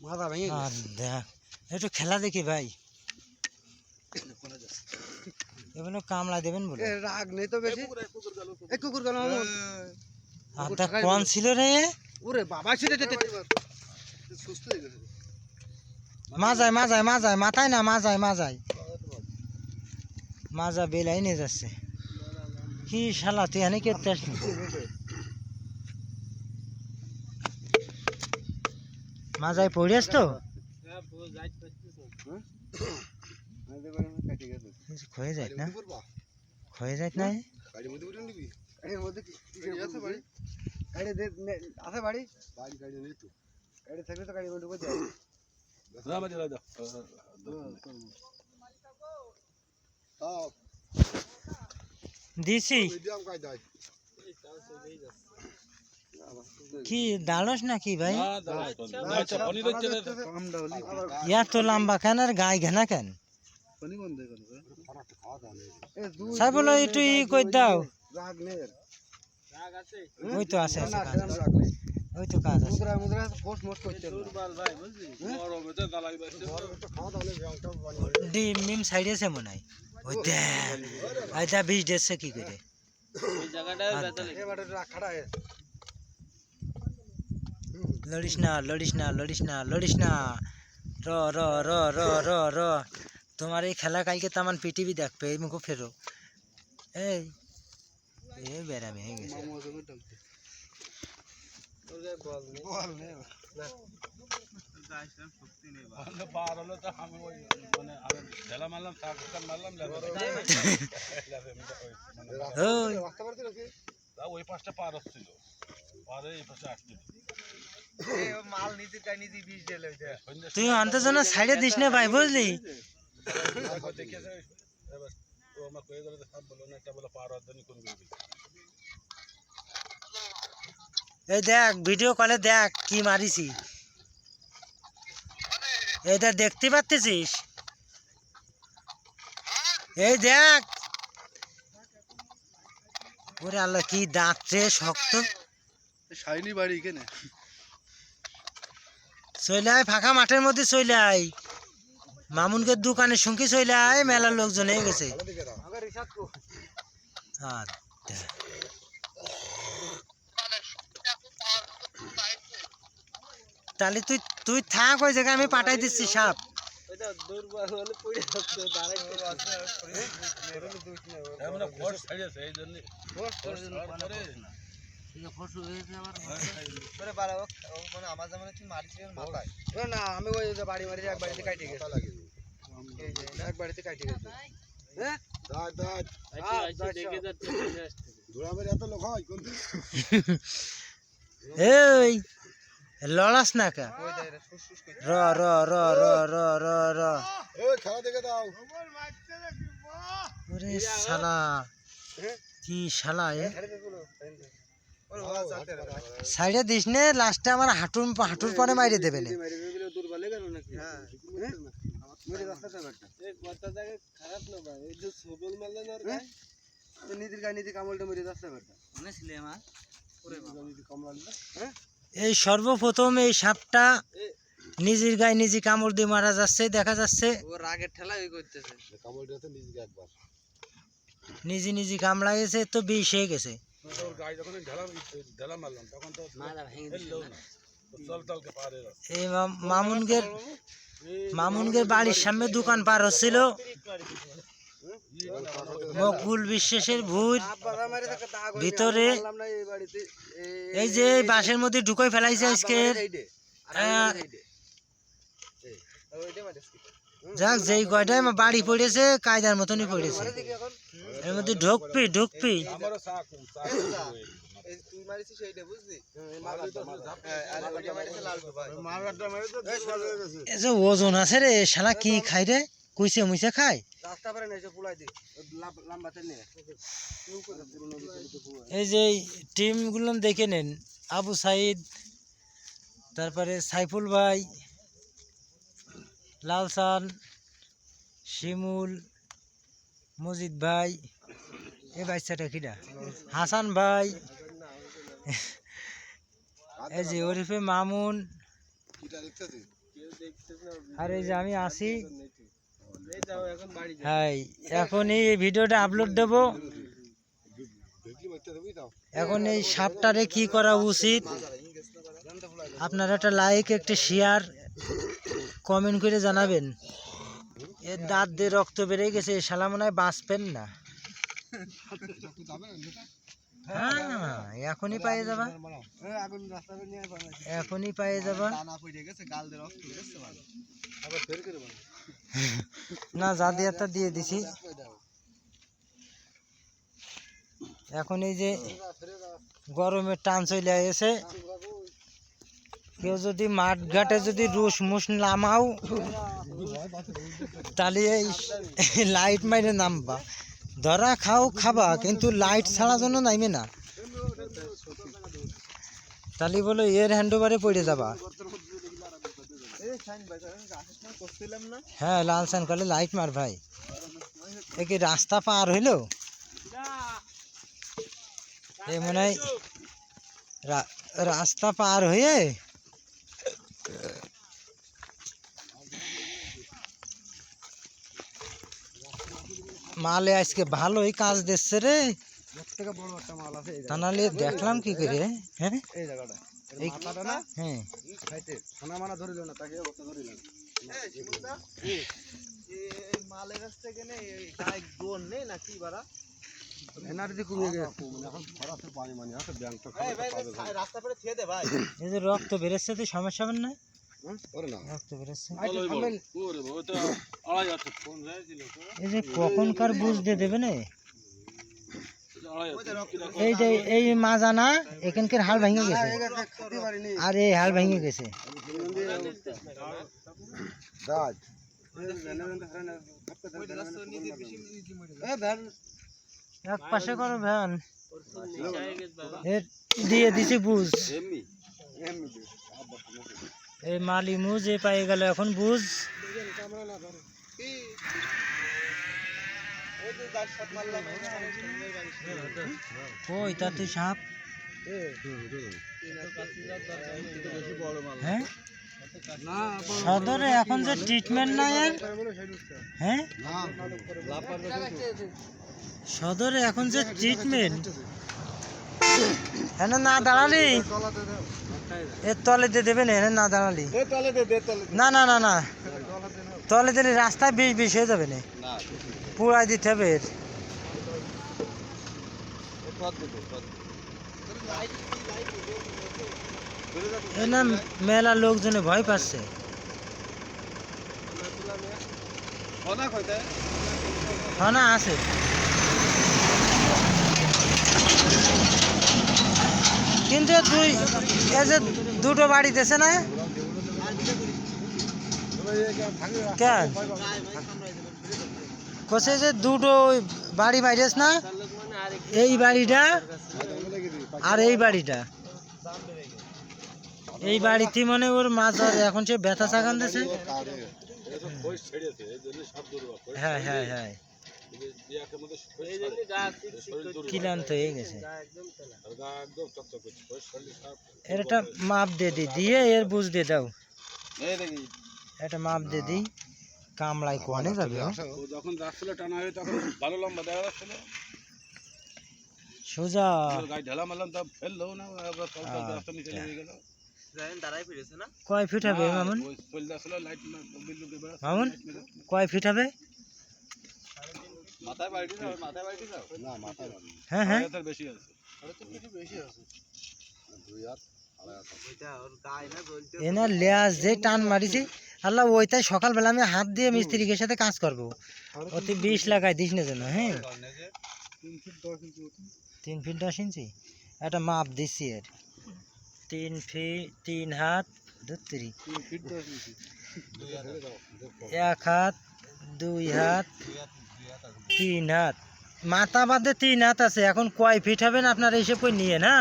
মাথা ভেঙে আর দেখ একটু খেলা দেখি ভাই। এগুলো কামলা দেবেন বলে। এ, রাগ নেই তো বেশি। এই কুকুর গেল মামুন আর কোন ছিল রে। ওরে বাবা ছিল মাজায় মাজায় মাজায় মাথায় না মাজায় মাজায়। মাজা বেলাই নিয়ে যাচ্ছে। কি শালা তুই এনে কেটে আসলি? মাজায় পড়িয়াস তো? ক্ষয়ে যায় না? ক্ষয়ে যায় না? আছে বাড়ি গাড়ি বাড়ি গাড়ি নেই তো গাড়ি থাকলে তো বসে যাবে। তাও দিছি। কি দাঁড়স নাকি ভাই কামটা হলি ইয়া তো লম্বা কেন আর গায়ে ঘেনা কেন ফোনই বন্ধ করে দে। এ দুই সাই বলো একটু ই কই দাও রাগ নেই এর। ওই তো আছে। ওই তো কাজ আছে। ডিম মিম সাইডে আছে মনে হয় ওই দেখ আইটা বিষ দিচ্ছে কি করে হয়ে। লড়িস না লড়িস না লড়িস না লড়িস না। র র র র র র। তোমার এই খেলা কালকে তামান পিটিভি দেখবে এই মুখো ফেরো। এই এ বেড়ামি হয়ে গেছে। ওই পাশটা পার হচ্ছিল। পারে এই পাশে আসছিল। তুই অন্তর জন্য সাইডে দিস না ভাই বুঝলি? এই দেখ ভিডিও কলে দেখ কি মারিছি। এইটা দেখতে পাচ্ছিস এই দেখ। ওরে আল্লাহ কি দাঁত রে শক্ত। শাইনি বাড়ি এখানে চলে আয় ফাঁকা মাঠের মধ্যে চলে আয় মামুনকে দোকানে সঙ্গে চলে আয় মেলার লোকজন হয়ে গেছে। তাহলে তুই তুই থাক, ওই জায়গায় আমি পাঠাই দিচ্ছি সাপ। ফোর্স ছাড়িয়েছে, এই জন্য। না আমি ওই বাড়ি বাড়ি এক বাড়িতে কাটি গেছি। এক বাড়িতে কাটি গেছি। হ্যাঁ এই লড়াস না কা। র র র র র র র। খেলা দেখে দাও। ওরে শালা? কি শালা এ? সাইডে দিস নে লাস্টে আমার হাঁটুর হাঁটুর পরে মাইরে দেবে না। হয়ে? হ্যাঁ। হ্যাঁ? এই সর্বপ্রথম এই সাপটা নিজের গায়ে নিজে কামড় দিয়ে মারা যাচ্ছে দেখা যাচ্ছে নিজে নিজে কামড়াইছে তো বিষ হয়ে গেছে। ওর গায়ে যখন ঢেলা ঢেলা মারলাম তখন তো এলো না তো চল চলকে পারে এই মামুনগের মামুনগের বাড়ির সামনে দোকান পার হচ্ছিল মকবুল বিশ্বাসের ভূত হয়ে ভিতরে এই বাড়িতে এই- এই যে এই বাঁশের মধ্যে ঢুকাই ফেলাইছে আজকে যাক যেই কয়টায় আমার বাড়ি পড়েছে কায়দার মতনই পড়েছে? এর মধ্যে ঢুকপি ঢুকপি? হ্যাঁ, ওজন আছে রে শালা কি খাই রে? কুইছে মুইছে খায়। এই যে টিমগুলো দেখে নেন। আবু সাইদ তারপরে সাইফুল ভাই লালসান, শিমুল, মজিদ ভাই এই বাচ্চাটা কিটা হাসান ভাই, এই যে ওরিফে মামুন। আর এই যে আমি আসি। হ্যাঁ এখন এই ভিডিওটা আপলোড দেবো। এখন এই সাপটারে কি করা উচিত? আপনারা একটা লাইক একটা শেয়ার কমেন্ট করে জানাবেন। এর দাঁত দিয়ে রক্ত বেড়ে গেছে শালা মনে হয় বাঁচবেন না। হ্যাঁ এখনই পাইয়ে যাবা। এখনই পাইয়ে যাবা। দিয়ে না, যা দিয়ারটা দিয়ে দিছি। এখন এই যে গরমের টান চলে এসে কেউ যদি মাঠ ঘাটে যদি রুশ মুস নামাও, তাহলে এই লাইট মাইরে নামবা। ধরা খাও, খাবা, কিন্তু লাইট ছাড়া জন্য নাইবে না। তাহলে বলো এর হ্যান্ডওভারে পড়ে যাবা। হ্যাঁ লাল সান করলে লাইট মার ভাই। এ কি রাস্তা পার হইল? এ মনে হয় রাস্তা পার হয়ে মালে আজকে ভালোই কাজ দিচ্ছে রে। এর থেকে বড় একটা মাল আছে এই তা নাহলে দেখলাম কি করে? হ্যাঁ? হ্যাঁ। মানা মানি রক্ত বেরোচ্ছে তো সমস্যা হবে না? ওরে না রক্ত বেরোচ্ছে ওরে বাবা, ওটা আড়াই হাতে ফোন যাইছিল তো। এই যে কখনকার বুঝ দিয়ে দেবে না? এই যে এই মাজা না এখানকার হাল ভেঙে গেছে। আর এই হাল ভেঙে গেছে। এক পাশে করো ভ্যান। দিয়ে দিছি বুঝ। এই মালি মুজ এ পাই গেল, এখন বুঝ। কই তুই সাপ? হ্যাঁ? সদরে এখন যে ট্রিটমেন্ট নাই আর? হ্যাঁ? সদরে এখন যে ট্রিটমেন্ট হ্যাঁ না দাঁড়ালি এর তলে দিয়ে দেবে না হ্যাঁ না দাঁড়ালি না না না না। তলে দিলে রাস্তায় বেশ বেশি হয়ে যাবে না। পুরাই দিতে হবে এর। না মেলা লোকজনে ভয় পাচ্ছে। হ্যাঁ না আছে। কিন্তু তুই দুই এ যে দুটো বাড়ি দেছে না? কেন কোসে যে দুটো বাড়ি বাইরেছ না? এই বাড়িটা আর এই বাড়িটা। এই বাড়িতে মানে ওর মাছ এখন সে ব্যথা চাকান দিছে এই হ্যাঁ হ্যাঁ হ্যাঁ। এই যে ইয়াকের মধ্যে খোঁজ ছাড়ে। এই শরীর দুর্বল। ক্লান্ত হয়ে গেছে আর গা একদম চকচক করছে। খোঁজ ছাড়লে সাপ এর একটা মাপ দিয়ে দিই দিয়ে এর বুঝ দিয়ে দাও একটা মাপ দিয়ে দিই কামড়াই কোয়ানে যাবে ও? ও যখন যাচ্ছিল টানা হয়ে তখন ভালো লম্বা দেখা যাচ্ছিল সোজা গায়ে ঢেলা মারলাম তা ফেলল না রাস্তা নিচে নেমে গেল কয় ফিট হবে মামুন মামুন কয় ফিট হবে মাথায় বাড়িটি যাও মাথায় বাড়িটি যাও। না মাথায় হ্যাঁ হ্যাঁ। তার বেশি আছে। বেশি আছে। দুই হাত এনার লেয়াস যে টান মারিছি আল্লাহ ওইটাই সকালবেলা আমি হাত দিয়ে মিস্ত্রিকের সাথে কাজ করব। অতি বিষ লাগাই দিস না যেন হ্যাঁ। তিন ফিট দশ ইঞ্চি তিন ফিট দশ ইঞ্চি? একটা মাপ দিচ্ছি এর। তিন ফিট তিন হাত ইঞ্চি। এক হাত। দুই হাত। তিন হাত। মাথা বাঁধে তিন হাত আছে, এখন কয় ফিট হবেন আপনার এইসব কই নিয়ে, না?